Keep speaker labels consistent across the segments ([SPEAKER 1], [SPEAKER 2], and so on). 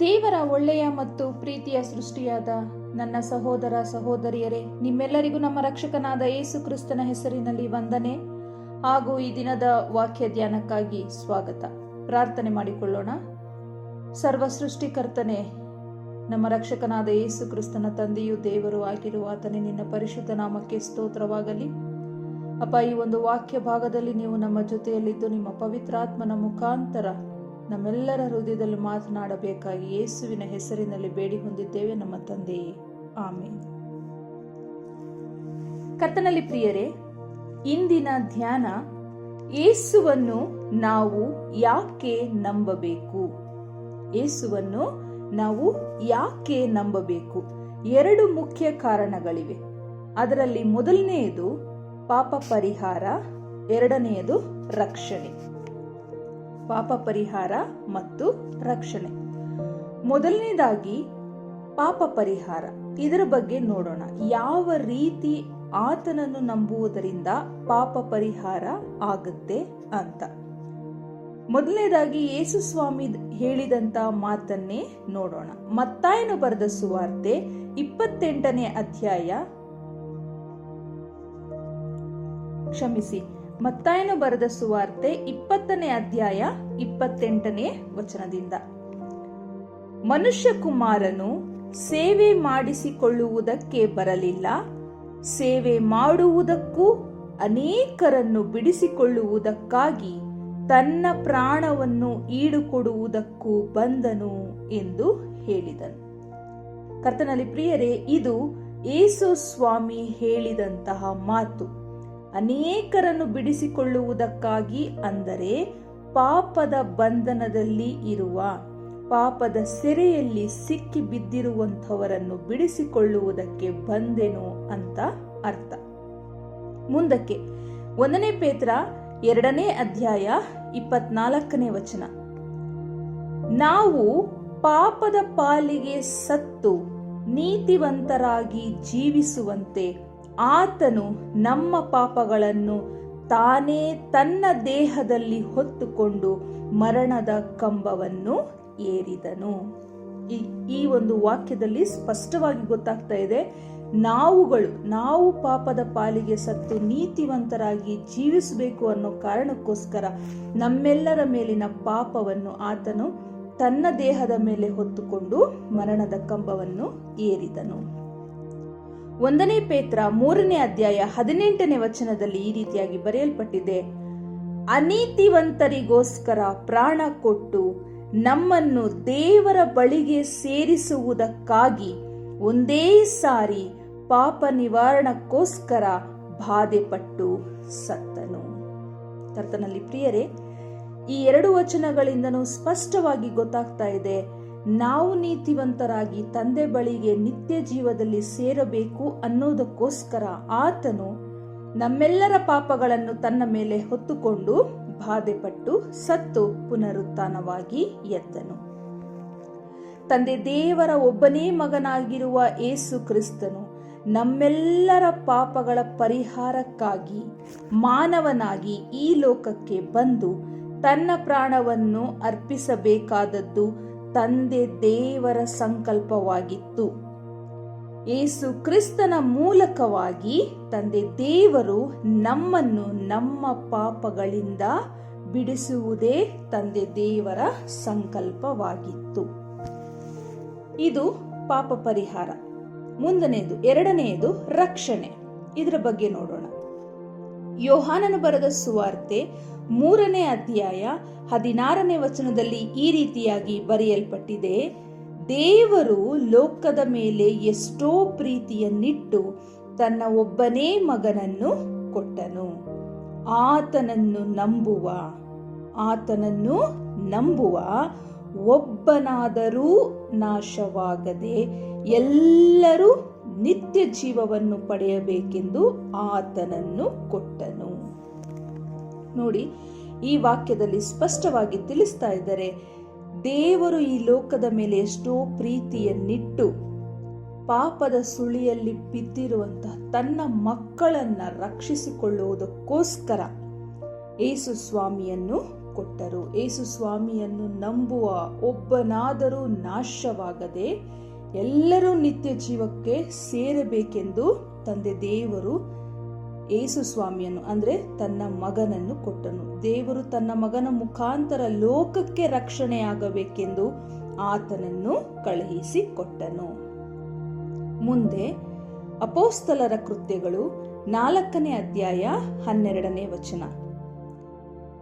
[SPEAKER 1] ದೇವರ ಒಳ್ಳೆಯ ಮತ್ತು ಪ್ರೀತಿಯ ಸೃಷ್ಟಿಯಾದ ನನ್ನ ಸಹೋದರ ಸಹೋದರಿಯರೇ, ನಿಮ್ಮೆಲ್ಲರಿಗೂ ನಮ್ಮ ರಕ್ಷಕನಾದ ಯೇಸು ಕ್ರಿಸ್ತನ ಹೆಸರಿನಲ್ಲಿ ವಂದನೆ ಹಾಗೂ ಈ ದಿನದ ವಾಕ್ಯ ಧ್ಯಾನಕ್ಕಾಗಿ ಸ್ವಾಗತ. ಪ್ರಾರ್ಥನೆ ಮಾಡಿಕೊಳ್ಳೋಣ. ಸರ್ವ ಸೃಷ್ಟಿಕರ್ತನೆ ನಮ್ಮ ರಕ್ಷಕನಾದ ಯೇಸು ಕ್ರಿಸ್ತನ ತಂದೆಯು ದೇವರು ಆಗಿರುವ ಆತನೇ, ನಿನ್ನ ಪರಿಶುದ್ಧ ನಾಮಕ್ಕೆ ಸ್ತೋತ್ರವಾಗಲಿ. ಅಪ್ಪ, ಈ ಒಂದು ವಾಕ್ಯ ಭಾಗದಲ್ಲಿ ನೀವು ನಮ್ಮ ಜೊತೆಯಲ್ಲಿದ್ದು ನಿಮ್ಮ ಪವಿತ್ರಾತ್ಮನ ಮುಖಾಂತರ ನಮ್ಮೆಲ್ಲರ ಹೃದಯದಲ್ಲಿ ಮಾತನಾಡಬೇಕಾಗಿ ಯೇಸುವಿನ ಹೆಸರಿನಲ್ಲಿ ಬೇಡಿ ಹೊಂದಿದ್ದೇವೆ ನಮ್ಮ ತಂದೆಯೇ ಆಮೇಲೆ ಕರ್ತನಲ್ಲಿ ಪ್ರಿಯರೇ, ಇಂದಿನ ಧ್ಯಾನ ಯೇಸುವನ್ನು ನಾವು ಯಾಕೆ ನಂಬಬೇಕು? ಯೇಸುವನ್ನು ನಾವು ಯಾಕೆ ನಂಬಬೇಕು? ಎರಡು ಮುಖ್ಯ ಕಾರಣಗಳಿವೆ. ಅದರಲ್ಲಿ ಮೊದಲನೆಯದು ಪಾಪ ಪರಿಹಾರ, ಎರಡನೆಯದು ರಕ್ಷಣೆ. ಪಾಪ ಪರಿಹಾರ ಮತ್ತು ರಕ್ಷಣೆ. ಮೊದಲನೇದಾಗಿ ಪಾಪ ಪರಿಹಾರ. ಇದರ ಬಗ್ಗೆ ನೋಡೋಣ. ಯಾವ ರೀತಿ ಆತನನ್ನು ನಂಬುವುದರಿಂದ ಪಾಪ ಪರಿಹಾರ ಆಗುತ್ತೆ ಅಂತ. ಮೊದಲನೇದಾಗಿ ಯೇಸು ಸ್ವಾಮಿ ಹೇಳಿದಂತ ಮಾತನ್ನೇ ನೋಡೋಣ. ಮತ್ತಾಯನು ಬರೆದ ಸುವಾರ್ತೆ ಇಪ್ಪತ್ತೆಂಟನೇ ಅಧ್ಯಾಯ. ಕ್ಷಮಿಸಿ. ಮತ್ತಾಯನು ಬರೆದ ಸುವಾರ್ತೆ ಇಪ್ಪತ್ತನೇ ಅಧ್ಯಾಯ ಇಪ್ಪತ್ತೆಂಟನೇ ವಚನದಿಂದ. ಮನುಷ್ಯ ಕುಮಾರನು ಸೇವೆ ಮಾಡಿಸಿಕೊಳ್ಳುವುದಕ್ಕೆ ಬರಲಿಲ್ಲ. ಸೇವೆ ಮಾಡುವುದಕ್ಕೂ ಅನೇಕರನ್ನು ಬಿಡಿಸಿಕೊಳ್ಳುವುದಕ್ಕಾಗಿ ತನ್ನ ಪ್ರಾಣವನ್ನು ಈಡುಕೊಡುವುದಕ್ಕೂ ಬಂದನು ಎಂದು ಹೇಳಿದನು. ಕರ್ತನಲ್ಲಿ ಪ್ರಿಯರೇ, ಇದು ಏಸು ಸ್ವಾಮಿ ಹೇಳಿದಂತಹ ಮಾತು. ಅನೇಕರನ್ನು ಬಿಡಿಸಿಕೊಳ್ಳುವುದಕ್ಕಾಗಿ ಅಂದರೆ ಪಾಪದ ಬಂಧನದಲ್ಲಿ ಇರುವ, ಪಾಪದ ಸೆರೆಯಲ್ಲಿ ಸಿಕ್ಕಿ ಬಿದ್ದಿರುವಂಥವರನ್ನು ಬಿಡಿಸಿಕೊಳ್ಳುವುದಕ್ಕೆ ಬಂದೆನು ಅಂತ ಅರ್ಥ. ಮುಂದಕ್ಕೆ, ಒಂದನೇ ಪೇತ್ರ ಎರಡನೇ ಅಧ್ಯಾಯ ಇಪ್ಪತ್ನಾಲ್ಕನೇ ವಚನ. ನಾವು ಪಾಪದ ಪಾಲಿಗೆ ಸತ್ತು ನೀತಿವಂತರಾಗಿ ಜೀವಿಸುವಂತೆ ಆತನು ನಮ್ಮ ಪಾಪಗಳನ್ನು ತಾನೇ ತನ್ನ ದೇಹದಲ್ಲಿ ಹೊತ್ತುಕೊಂಡು ಮರಣದ ಕಂಬವನ್ನು ಏರಿದನು. ಈ ಒಂದು ವಾಕ್ಯದಲ್ಲಿ ಸ್ಪಷ್ಟವಾಗಿ ಗೊತ್ತಾಗ್ತಾ ಇದೆ, ನಾವುಗಳು, ನಾವು ಪಾಪದ ಪಾಲಿಗೆ ಸತ್ತು ನೀತಿವಂತರಾಗಿ ಜೀವಿಸಬೇಕು ಅನ್ನೋ ಕಾರಣಕ್ಕೋಸ್ಕರ ನಮ್ಮೆಲ್ಲರ ಮೇಲಿನ ಪಾಪವನ್ನು ಆತನು ತನ್ನ ದೇಹದ ಮೇಲೆ ಹೊತ್ತುಕೊಂಡು ಮರಣದ ಕಂಬವನ್ನು ಏರಿದನು. ಒಂದನೇ ಪೇತ್ರ ಮೂರನೇ ಅಧ್ಯಾಯ ಹದಿನೆಂಟನೇ ವಚನದಲ್ಲಿ ಈ ರೀತಿಯಾಗಿ ಬರೆಯಲ್ಪಟ್ಟಿದೆ. ಅನೀತಿವಂತರಿಗೋಸ್ಕರ ಪ್ರಾಣ ಕೊಟ್ಟು ನಮ್ಮನ್ನು ದೇವರ ಬಳಿಗೆ ಸೇರಿಸುವುದಕ್ಕಾಗಿ ಒಂದೇ ಸಾರಿ ಪಾಪ ನಿವಾರಣಕ್ಕೋಸ್ಕರ ಬಾಧೆಪಟ್ಟು ಸತ್ತನು. ಕರ್ತನಲ್ಲಿ ಪ್ರಿಯರೇ, ಈ ಎರಡು ವಚನಗಳಿಂದನೂ ಸ್ಪಷ್ಟವಾಗಿ ಗೊತ್ತಾಗ್ತಾ ಇದೆ ನಾವು ನೀತಿವಂತರಾಗಿ ತಂದೆ ಬಳಿಗೆ ನಿತ್ಯ ಜೀವದಲ್ಲಿ ಸೇರಬೇಕು ಅನ್ನೋದಕ್ಕೋಸ್ಕರ ಆತನು ನಮ್ಮೆಲ್ಲರ ಪಾಪಗಳನ್ನು ತನ್ನ ಮೇಲೆ ಹೊತ್ತುಕೊಂಡು ಬಾಧೆಪಟ್ಟು ಸತ್ತು ಪುನರುತ್ಥಾನವಾಗಿ ಎದ್ದನು ತಂದೆ ದೇವರ ಒಬ್ಬನೇ ಮಗನಾಗಿರುವ ಏಸು ಕ್ರಿಸ್ತನು ನಮ್ಮೆಲ್ಲರ ಪಾಪಗಳ ಪರಿಹಾರಕ್ಕಾಗಿ ಮಾನವನಾಗಿ ಈ ಲೋಕಕ್ಕೆ ಬಂದು ತನ್ನ ಪ್ರಾಣವನ್ನು ಅರ್ಪಿಸಬೇಕಾದದ್ದು ತಂದೆ ದೇವರ ಸಂಕಲ್ಪವಾಗಿತ್ತು. ಏಸು ಕ್ರಿಸ್ತನ ಮೂಲಕವಾಗಿ ತಂದೆ ದೇವರು ನಮ್ಮನ್ನು ನಮ್ಮ ಪಾಪಗಳಿಂದ ಬಿಡಿಸುವುದೇ ತಂದೆ ದೇವರ ಸಂಕಲ್ಪವಾಗಿತ್ತು. ಇದು ಪಾಪ ಪರಿಹಾರ. ಮುಂದನೆಯದು, ಎರಡನೆಯದು ರಕ್ಷಣೆ. ಇದರ ಬಗ್ಗೆ ನೋಡೋಣ. ಯೋಹಾನನ ಬರೆದ ಸುವಾರ್ತೆ ಮೂರನೇ ಅಧ್ಯಾಯ ಹದಿನಾರನೇ ವಚನದಲ್ಲಿ ಈ ರೀತಿಯಾಗಿ ಬರೆಯಲ್ಪಟ್ಟಿದೆ. ದೇವರು ಲೋಕದ ಮೇಲೆ ಎಷ್ಟೋ ಪ್ರೀತಿಯನ್ನಿಟ್ಟು ತನ್ನ ಒಬ್ಬನೇ ಮಗನನ್ನು ಕೊಟ್ಟನು. ಆತನನ್ನು ನಂಬುವ ಆತನನ್ನು ನಂಬುವ ಒಬ್ಬನಾದರೂ ನಾಶವಾಗದೆ ಎಲ್ಲರೂ ನಿತ್ಯ ಜೀವವನ್ನು ಪಡೆಯಬೇಕೆಂದು ಆತನನ್ನು ಕೊಟ್ಟನು. ನೋಡಿ, ಈ ವಾಕ್ಯದಲ್ಲಿ ಸ್ಪಷ್ಟವಾಗಿ ತಿಳಿಸ್ತಾ ಇದ್ದಾರೆ, ದೇವರು ಈ ಲೋಕದ ಮೇಲೆ ಎಷ್ಟೋ ಪ್ರೀತಿಯನ್ನಿಟ್ಟು ಪಾಪದ ಸುಳಿಯಲ್ಲಿ ಬಿದ್ದಿರುವಂತಹ ತನ್ನ ಮಕ್ಕಳನ್ನ ರಕ್ಷಿಸಿಕೊಳ್ಳುವುದಕ್ಕೋಸ್ಕರ ಏಸು ಸ್ವಾಮಿಯನ್ನು ಕೊಟ್ಟರು. ಏಸು ಸ್ವಾಮಿಯನ್ನು ನಂಬುವ ಒಬ್ಬನಾದರೂ ನಾಶವಾಗದೆ ಎಲ್ಲರೂ ನಿತ್ಯ ಜೀವಕ್ಕೆ ಸೇರಬೇಕೆಂದು ತಂದೆ ದೇವರು ಏಸು ಸ್ವಾಮಿಯನ್ನು, ಅಂದ್ರೆ ತನ್ನ ಮಗನನ್ನು ಕೊಟ್ಟನು. ದೇವರು ತನ್ನ ಮಗನ ಮುಖಾಂತರ ಲೋಕಕ್ಕೆ ರಕ್ಷಣೆಯಾಗಬೇಕೆಂದು ಆತನನ್ನು ಕಳುಹಿಸಿ ಕೊಟ್ಟನು. ಮುಂದೆ ಅಪೋಸ್ತಲರ ಕೃತ್ಯಗಳು ನಾಲ್ಕನೇ ಅಧ್ಯಾಯ ಹನ್ನೆರಡನೇ ವಚನ.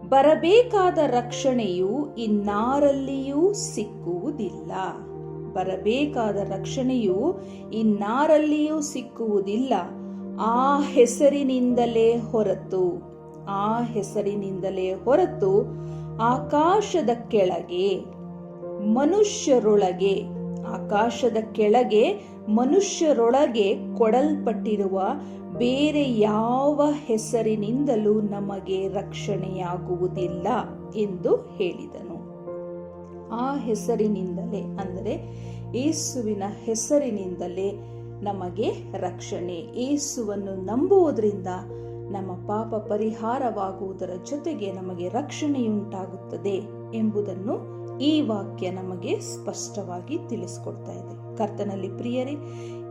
[SPEAKER 1] ಬರಬೇಕಾದ ರಕ್ಷಣೆಯು ಇನ್ನಾರಲ್ಲಿಯೂ ಸಿಕ್ಕುವುದಿಲ್ಲ. ಬರಬೇಕಾದ ರಕ್ಷಣೆಯು ಇನ್ನಾರಲ್ಲಿಯೂ ಸಿಕ್ಕುವುದಿಲ್ಲ. ಆ ಹೆಸರಿನಿಂದಲೇ ಹೊರತು, ಆ ಹೆಸರಿನಿಂದಲೇ ಹೊರತು ಆಕಾಶದ ಕೆಳಗೆ, ಮನುಷ್ಯರೊಳಗೆ, ಆಕಾಶದ ಕೆಳಗೆ, ಮನುಷ್ಯರೊಳಗೆ ಕೊಡಲ್ಪಟ್ಟಿರುವ ಬೇರೆ ಯಾವ ಹೆಸರಿನಿಂದಲೂ ನಮಗೆ ರಕ್ಷಣೆಯಾಗುವುದಿಲ್ಲ ಎಂದು ಹೇಳಿದನು. ಆ ಹೆಸರಿನಿಂದಲೇ, ಅಂದರೆ ಏಸುವಿನ ಹೆಸರಿನಿಂದಲೇ ನಮಗೆ ರಕ್ಷಣೆ. ಏಸುವನ್ನು ನಂಬುವುದರಿಂದ ನಮ್ಮ ಪಾಪ ಪರಿಹಾರವಾಗುವುದರ ಜೊತೆಗೆ ನಮಗೆ ರಕ್ಷಣೆಯುಂಟಾಗುತ್ತದೆ ಎಂಬುದನ್ನು ಈ ವಾಕ್ಯ ನಮಗೆ ಸ್ಪಷ್ಟವಾಗಿ ತಿಳಿಸ್ಕೊಡ್ತಾ ಇದೆ. ಕರ್ತನಲ್ಲಿ ಪ್ರಿಯರೇ,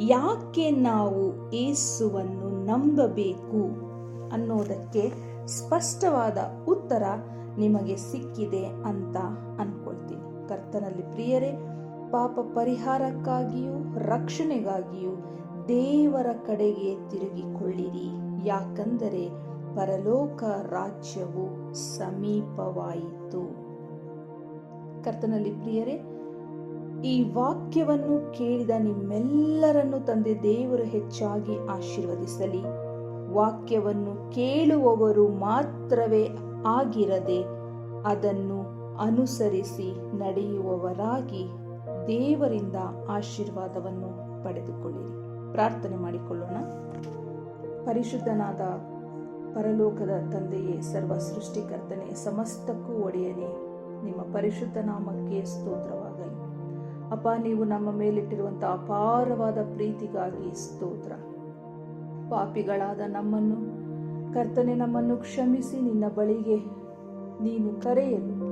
[SPEAKER 1] ಯಾಕೆ ನಾವು ಏಸುವನ್ನು ನಂಬಬೇಕು ಅನ್ನೋದಕ್ಕೆ ಸ್ಪಷ್ಟವಾದ ಉತ್ತರ ನಿಮಗೆ ಸಿಕ್ಕಿದೆ ಅಂತ ಅನ್ಕೊಳ್ತೀನಿ. ಕರ್ತನಲ್ಲಿ ಪ್ರಿಯರೇ, ಪಾಪ ಪರಿಹಾರಕ್ಕಾಗಿಯೂ, ರಕ್ಷಣೆಗಾಗಿಯೂ ದೇವರ ಕಡೆಗೆ ತಿರುಗಿಕೊಳ್ಳಿರಿ. ಯಾಕಂದರೆ ಪರಲೋಕ ರಾಜ್ಯವು ಸಮೀಪವಾಯಿತು. ಕರ್ತನಲ್ಲಿ ಪ್ರಿಯರೇ, ಈ ವಾಕ್ಯವನ್ನು ಕೇಳಿದ ನಿಮ್ಮೆಲ್ಲರನ್ನು ತಂದೆ ದೇವರು ಹೆಚ್ಚಾಗಿ ಆಶೀರ್ವದಿಸಲಿ. ವಾಕ್ಯವನ್ನು ಕೇಳುವವರು ಮಾತ್ರವೇ ಆಗಿರದೆ ಅದನ್ನು ಅನುಸರಿಸಿ ನಡೆಯುವವರಾಗಿ ದೇವರಿಂದ ಆಶೀರ್ವಾದವನ್ನು ಪಡೆದುಕೊಳ್ಳಿರಿ. ಪ್ರಾರ್ಥನೆ ಮಾಡಿಕೊಳ್ಳೋಣ. ಪರಿಶುದ್ಧನಾದ ಪರಲೋಕದ ತಂದೆಯೇ ಸರ್ವ ಸೃಷ್ಟಿಕರ್ತನೆ ಸಮಸ್ತಕ್ಕೂ ಒಡೆಯನೆ, ನಿಮ್ಮ ಪರಿಶುದ್ಧ ನಾಮಕ್ಕೆ ಸ್ತೋತ್ರವಾಗಲಿ. ಅಪ್ಪ, ನೀವು ನಮ್ಮ ಮೇಲಿಟ್ಟಿರುವಂಥ ಅಪಾರವಾದ ಪ್ರೀತಿಗಾಗಿ ಸ್ತೋತ್ರ. ಪಾಪಿಗಳಾದ ನಮ್ಮನ್ನು, ಕರ್ತನೆ ನಮ್ಮನ್ನು ಕ್ಷಮಿಸಿ, ನಿನ್ನ ಬಳಿಗೆ ನೀನು ಕರೆಯಲು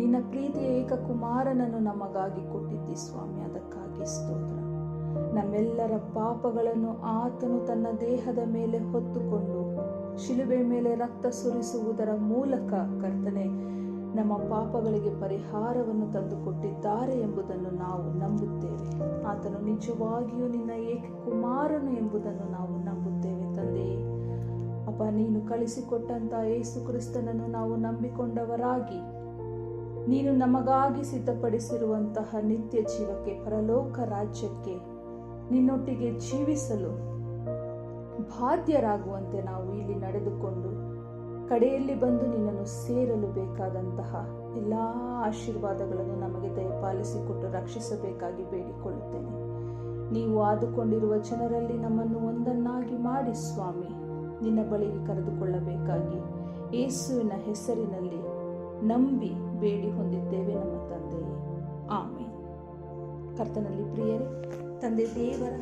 [SPEAKER 1] ನಿನ್ನ ಪ್ರೀತಿಯ ಏಕಕುಮಾರನನ್ನು ನಮಗಾಗಿ ಕೊಟ್ಟಿದ್ದಿ ಸ್ವಾಮಿ, ಅದಕ್ಕಾಗಿ ಸ್ತೋತ್ರ. ನಮ್ಮೆಲ್ಲರ ಪಾಪಗಳನ್ನು ಆತನು ತನ್ನ ದೇಹದ ಮೇಲೆ ಹೊತ್ತುಕೊಂಡು ಶಿಲುಬೆ ಮೇಲೆ ರಕ್ತ ಸುರಿಸುವುದರ ಮೂಲಕ ಕರ್ತನೆ, ನಮ್ಮ ಪಾಪಗಳಿಗೆ ಪರಿಹಾರವನ್ನು ತಂದುಕೊಟ್ಟಿದ್ದಾರೆ ಎಂಬುದನ್ನು ನಾವು ನಂಬುತ್ತೇವೆ. ಆತನು ನಿಜವಾಗಿಯೂ ನಿನ್ನ ಏಕಕುಮಾರನು ಎಂಬುದನ್ನು ನಾವು ನಂಬುತ್ತೇವೆ ತಂದೆಯೇ ಅಪ್ಪ, ನೀನು ಕಳಿಸಿಕೊಟ್ಟಂತ ಯೇಸು ಕ್ರಿಸ್ತನನ್ನು ನಾವು ನಂಬಿಕೊಂಡವರಾಗಿ ನೀನು ನಮಗಾಗಿ ಸಿದ್ಧಪಡಿಸಿರುವಂತಹ ನಿತ್ಯ ಜೀವಕ್ಕೆ, ಪರಲೋಕ ರಾಜ್ಯಕ್ಕೆ ನಿನ್ನೊಟ್ಟಿಗೆ ಜೀವಿಸಲು ಬಾಧ್ಯರಾಗುವಂತೆ ನಾವು ಇಲ್ಲಿ ನಡೆದುಕೊಂಡು ಕಡೆಯಲ್ಲಿ ಬಂದು ನಿನ್ನನ್ನು ಸೇರಲು ಬೇಕಾದಂತಹ ಎಲ್ಲ ಆಶೀರ್ವಾದಗಳನ್ನು ನಮಗೆ ದಯಪಾಲಿಸಿಕೊಟ್ಟು ರಕ್ಷಿಸಬೇಕಾಗಿ ಬೇಡಿಕೊಳ್ಳುತ್ತೇನೆ. ನೀವು ಆದುಕೊಂಡಿರುವ ಜನರಲ್ಲಿ ನಮ್ಮನ್ನು ಒಂದನ್ನಾಗಿ ಮಾಡಿ ಸ್ವಾಮಿ. ನಿನ್ನ ಬಳಿಗೆ ಕರೆದುಕೊಳ್ಳಬೇಕಾಗಿ ಯೇಸುವಿನ ಹೆಸರಿನಲ್ಲಿ ನಂಬಿ ಬೇಡಿ ಹೊಂದಿದ್ದೇವೆ ನಮ್ಮ ತಂದೆಯೇ. ಆಮೆ ಕರ್ತನಲ್ಲಿ ಪ್ರಿಯರೇ, ತಂದೆ ದೇವರ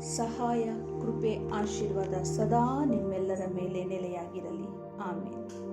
[SPEAKER 1] ಸಹಾಯ, ಕೃಪೆ, ಆಶೀರ್ವಾದ ಸದಾ ನಿಮ್ಮೆಲ್ಲರ ಮೇಲೆ ನೆಲೆಯಾಗಿರಲಿ. ಆಮೇಲೆ